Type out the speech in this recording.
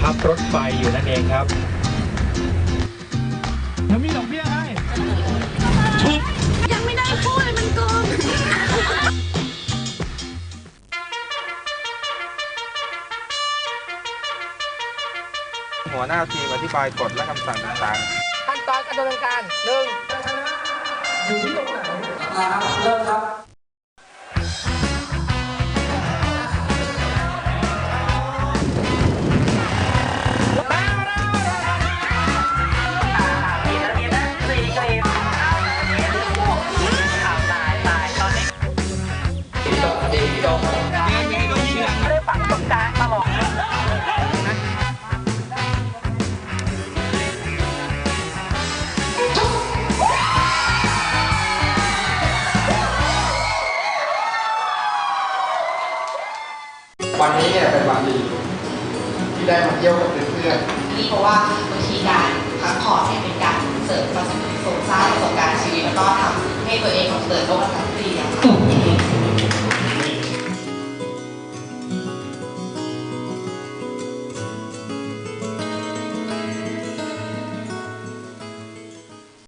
ทับรถไฟอยู่นั่นเองครับแล้วมีดอกเบี้ยให้ชุบยังไม่ได้พูดเลยมันโกงหัวหน้าทีมอธิบายกฎและคำสั่งต่างๆ ขั้นตอนการดำเนินการหนึ่ง วันนี้เนี่ยเป็นวันดีที่ได้มาเที่ยวกับเพื่อนนี่เพราะว่าบางทีการพักผ่อนเนี่ยเป็นการเสริมประสบการณ์สร้างประสบการณ์ชีวิตแล้วก็ทำให้ตัวเองของเติบโตมาทั้งปีอะค่ะ